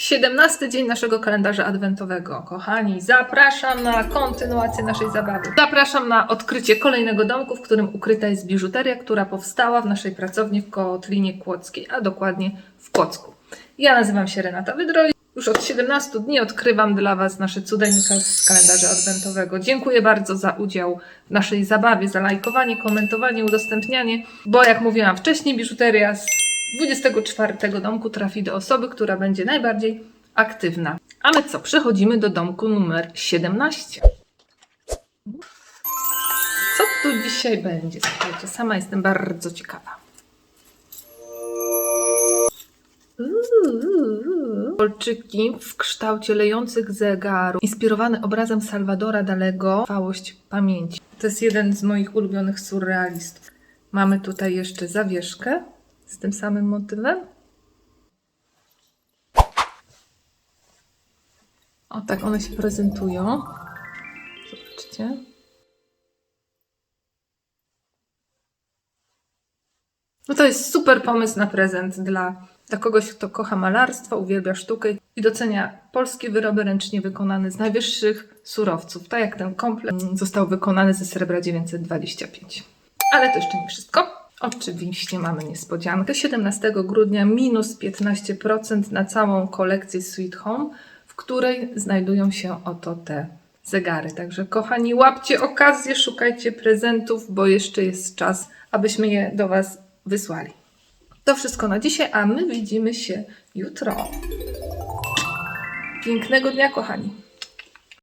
17 dzień naszego kalendarza adwentowego. Kochani, zapraszam na kontynuację naszej zabawy. Zapraszam na odkrycie kolejnego domku, w którym ukryta jest biżuteria, która powstała w naszej pracowni w Kotlinie Kłodzkiej, a dokładnie w Kłodzku. Ja nazywam się Renata Wydroj. Już od 17 dni odkrywam dla Was nasze cudeńka z kalendarza adwentowego. Dziękuję bardzo za udział w naszej zabawie, za lajkowanie, komentowanie, udostępnianie, bo jak mówiłam wcześniej, biżuteria z 24 domku trafi do osoby, która będzie najbardziej aktywna. A my co? Przechodzimy do domku numer 17. Co tu dzisiaj będzie? Słuchajcie, sama jestem bardzo ciekawa. Kolczyki w kształcie lejących zegarów, inspirowane obrazem Salwadora Dalego, Trwałość pamięci. To jest jeden z moich ulubionych surrealistów. Mamy tutaj jeszcze zawieszkę z tym samym motywem. O, tak one się prezentują. Zobaczcie. No to jest super pomysł na prezent dla, dla kogoś, kto kocha malarstwo, uwielbia sztukę i docenia polskie wyroby ręcznie wykonane z najwyższych surowców. Tak jak ten komplet został wykonany ze srebra 925. Ale to jeszcze nie wszystko. Oczywiście mamy niespodziankę. 17 grudnia minus 15% na całą kolekcję Sweet Home, w której znajdują się oto te zegary. Także kochani, łapcie okazję, szukajcie prezentów, bo jeszcze jest czas, abyśmy je do Was wysłali. To wszystko na dzisiaj, a my widzimy się jutro. Pięknego dnia, kochani.